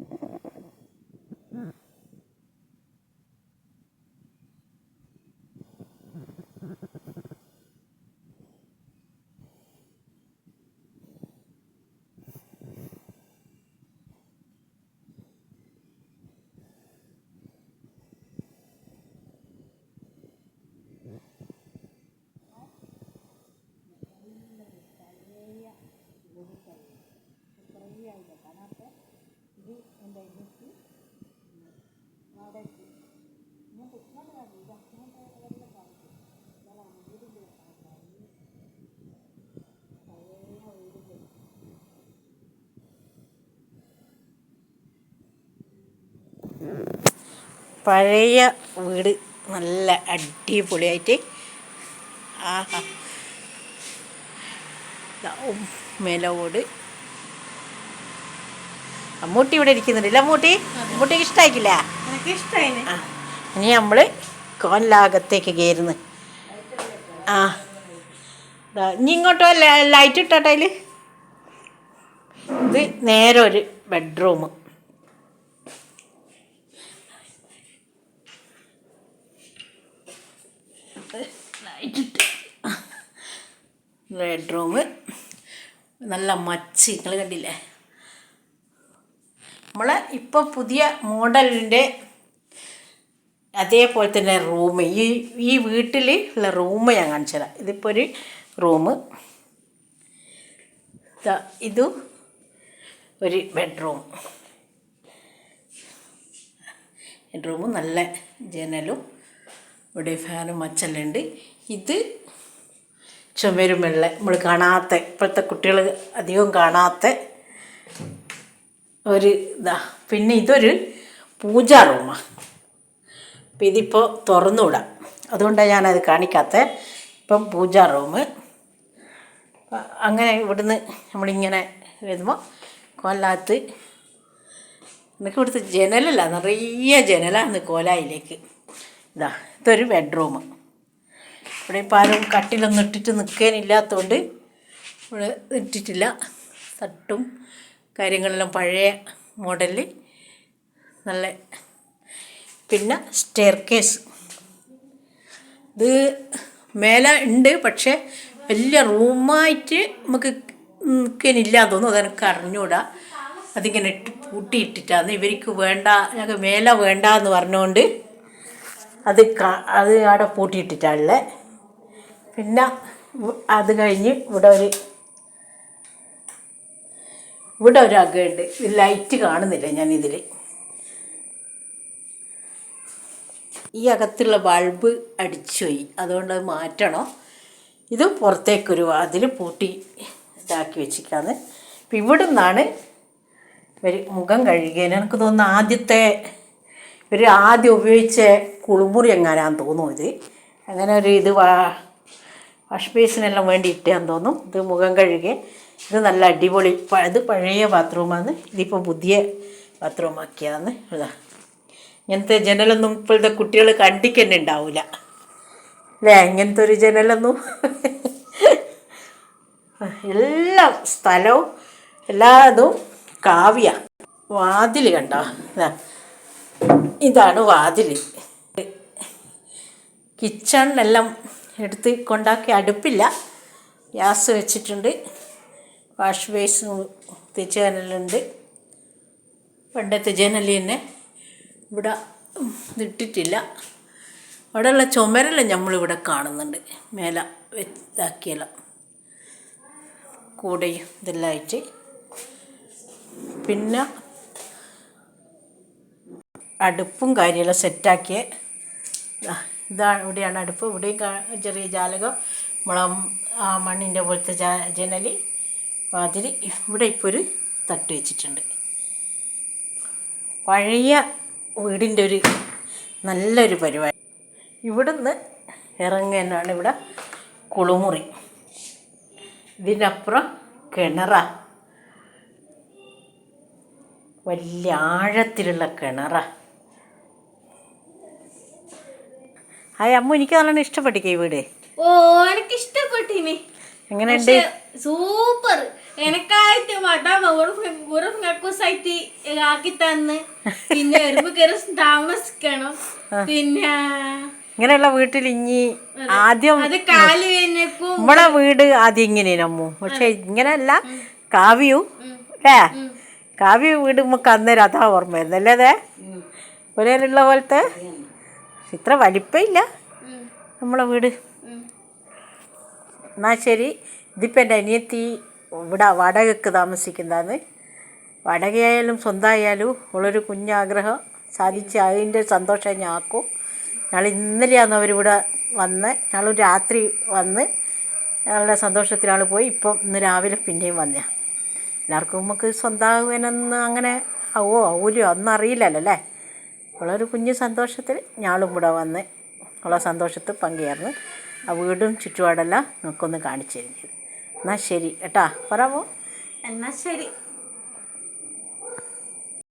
you പഴയ വീട് നല്ല അടിപൊളിയായിട്ട്. ആഹാ. മേലോട്. അമ്മൂട്ടി ഇവിടെ ഇരിക്കുന്നുണ്ടല്ലേ അമ്മൂട്ടി അമ്മൂട്ടിക്ക് ഇഷ്ടമായിക്കില്ല ഇനി നമ്മൾ കോനിലാകത്തേക്ക് കയറുന്നു. ആ. ഇനി ഇങ്ങോട്ടോ ലൈറ്റ് ഇട്ടോട്ടെ ഇത് നേരെ ഒരു ബെഡ്റൂം. ബെഡ്റൂം. നല്ല മച്ച്. നിങ്ങൾ കണ്ടില്ലേ? നമ്മളെ ഇപ്പം പുതിയ മോഡലിന്റെ അതേപോലെ തന്നെ റൂം. ഈ ഈ വീട്ടിൽ ഉള്ള റൂം ഞാൻ കാണിച്ചു തരാം. ഇതിപ്പോൾ ഒരു റൂം. ഇതും ഒരു ബെഡ്റൂം. ബെഡ്റൂമും നല്ല ജനലും ഇവിടെ ഫാനും മച്ചെല്ലാം ഉണ്ട്. ഇത് ചുമരും നമ്മൾ കാണാത്ത ഇപ്പോഴത്തെ കുട്ടികൾ അധികം കാണാത്ത ഒരു ഇതാ. പിന്നെ ഇതൊരു പൂജാ റൂമാണ് അപ്പം ഇതിപ്പോൾ തുറന്നുവിടാം. അതുകൊണ്ടാണ് ഞാനത് കാണിക്കാത്ത. ഇപ്പം പൂജാ റൂമ് അങ്ങനെ ഇവിടുന്ന് നമ്മളിങ്ങനെ വരുമ്പോൾ കൊല്ലാത്ത് എനിക്ക് ഇവിടുത്തെ ജനലല്ല നിറയെ ജനലാണ് കോലായിലേക്ക്. ഇതാ ഇതൊരു ബെഡ്റൂം ഇവിടെ ഇപ്പോൾ ആരും കട്ടിലൊന്നും ഇട്ടിട്ട് നിൽക്കാനില്ലാത്തതുകൊണ്ട് ഇവിടെ ഇട്ടിട്ടില്ല. തട്ടും കാര്യങ്ങളെല്ലാം പഴയ മോഡലിൽ നല്ല പിന്നെ സ്റ്റെയർ കേസ് ഇത് മേലെ ഉണ്ട് പക്ഷേ വലിയ റൂമായിട്ട് നമുക്ക് നിൽക്കാനില്ല തോന്നുന്നു. അതെനിക്ക് അറിഞ്ഞൂടാ. അതിങ്ങനെ ഇട്ട് പൂട്ടിയിട്ടിട്ടാന്ന്. ഇവർക്ക് വേണ്ട ഞങ്ങൾക്ക് മേലെ വേണ്ട എന്ന് പറഞ്ഞുകൊണ്ട് അത് അത് അവിടെ പൂട്ടിയിട്ടിട്ടാണുള്ളത് പിന്നെ അത് കഴിഞ്ഞ് ഇവിടെ ഒരു ഇവിടെ ഒരു അകമുണ്ട്. ലൈറ്റ് കാണുന്നില്ല ഞാൻ ഇതിൽ ഈ അകത്തുള്ള ബൾബ് അടിച്ചുപോയി. അതുകൊണ്ട് അത് മാറ്റണം. ഇത് പുറത്തേക്കൊരു അതിൽ പൂട്ടി ഇതാക്കി വെച്ചിരിക്കാന്ന് അപ്പം ഇവിടെ നിന്നാണ് ഇവർ മുഖം കഴുകിയത് എനിക്ക് തോന്നുന്നു ആദ്യത്തെ ഇവർ ആദ്യം ഉപയോഗിച്ച കുളിമുറി എങ്ങാനാന്ന് തോന്നുന്നു ഇത്. അങ്ങനെ ഒരു ഇത് വാ വാഷ് ബേസിനെല്ലാം വേണ്ടി ഇട്ടാന്ന് തോന്നും ഇത് മുഖം കഴുകി. ഇത് നല്ല അടിപൊളി ഇത് പഴയ ബാത്റൂമാണ് ഇതിപ്പോൾ പുതിയ ബാത്റൂമാക്കിയതാണ് ഇതാ. ഇങ്ങനത്തെ ജനലൊന്നും ഇപ്പോഴത്തെ കുട്ടികൾ കണ്ടിക്കന്നെ ഉണ്ടാവില്ല അല്ലേ ഇങ്ങനത്തെ ഒരു ജനലൊന്നും? എല്ലാ സ്ഥലവും എല്ലാതും കാവ്യ. വാതിൽ കണ്ടോ? ഇതാണ് വാതിൽ കിച്ചണിലെല്ലാം എടുത്ത് കൊണ്ടാക്കി അടുപ്പില്ല. ഗ്യാസ് വെച്ചിട്ടുണ്ട്. വാഷ് ബേസ് തെച്ച് ജനലുണ്ട് പണ്ടത്തെ ജനൽ തന്നെ. ഇവിടെ ഇട്ടിട്ടില്ല അവിടെയുള്ള ചുമരെല്ലാം നമ്മളിവിടെ കാണുന്നുണ്ട്. മേലെ ഇതാക്കിയെല്ലാം കൂടെയും ഇതെല്ലാം ആയിട്ട്. പിന്നെ അടുപ്പും കാര്യമെല്ലാം സെറ്റാക്കിയ ഇതാണ് ഇവിടെയാണ് അടുപ്പ്. ഇവിടെയും ചെറിയ ജാലകം മുളം മണ്ണിന്റെ പോലത്തെ ജാ ജനൽ അതിൽ ഇവിടെ ഇപ്പോൾ ഒരു തട്ട് വെച്ചിട്ടുണ്ട്. പഴയ വീടിന്റെ ഒരു നല്ലൊരു പരിപാടി. ഇവിടുന്ന് ഇറങ്ങാനാണ് ഇവിടെ കുളിമുറി. ഇതിനപ്പുറം കിണറാ. വലിയ ആഴത്തിലുള്ള കിണറാ. ഹായ് അമ്മ എനിക്ക് നല്ലോണം ഇഷ്ടപ്പെട്ടിക്കേ ഈ വീട്. ഓ എനിക്ക് ഇഷ്ടപ്പെട്ടിനി എങ്ങനെയുണ്ട് സൂപ്പർ. എനക്കായിട്ട് മതാമ ഒരു ഒരു കക്കൂസായിട്ട് ആക്കി തന്ന്. പിന്നെ എറുമ്പ് കയറി താമസിക്കണം. പിന്നെ ഇങ്ങനെയുള്ള വീട്ടിൽ ഇനി ആദ്യം നമ്മളെ വീട് ആദ്യം ഇങ്ങനെയാണ് അമ്മു. പക്ഷെ ഇങ്ങനെയല്ല കാവ്യു അല്ലേ? കാവ്യ വീട് നമുക്ക് അന്നേരം അതാ ഓർമ്മ വരുന്നല്ലേ അതെ? ഒരേലുള്ള പോലത്തെ? ഇത്ര വലിപ്പമില്ല. നമ്മളെ വീട്. എന്നാ ശരി. ഇതിപ്പോൾ എന്റെ അനിയത്തി ഇവിടെ വാടകയ്ക്ക് താമസിക്കുന്നതാണ്. വാടകയായാലും സ്വന്തമായാലും ഉള്ളൊരു കുഞ്ഞാഗ്രഹം സാധിച്ച് അതിന്റെ സന്തോഷം ഞാൻ ആക്കും. ഞങ്ങൾ ഇന്നലെയാണ് അവരിവിടെ വന്ന്. ഞങ്ങൾ രാത്രി വന്ന് ഞങ്ങളുടെ സന്തോഷത്തിനാൾ പോയി. ഇപ്പം ഇന്ന് രാവിലെ പിന്നെയും വന്നേ എല്ലാവർക്കും നമുക്ക് സ്വന്തമാകുവാനൊന്നും അങ്ങനെ ആവോ? ആവൂലോ ഒന്നും അറിയില്ലല്ലോ അല്ലേ? ഉള്ളൊരു കുഞ്ഞു സന്തോഷത്തിൽ ഞാളും കൂടെ വന്ന് ഉള്ള സന്തോഷത്തിൽ പങ്കുചേർന്ന് ആ വീടും ചുറ്റുപാടെല്ലാം നിങ്ങൾക്കൊന്ന് കാണിച്ചു തരും എന്നാൽ ശരി. കേട്ടാ പറയാമോ എന്നാൽ ശരി.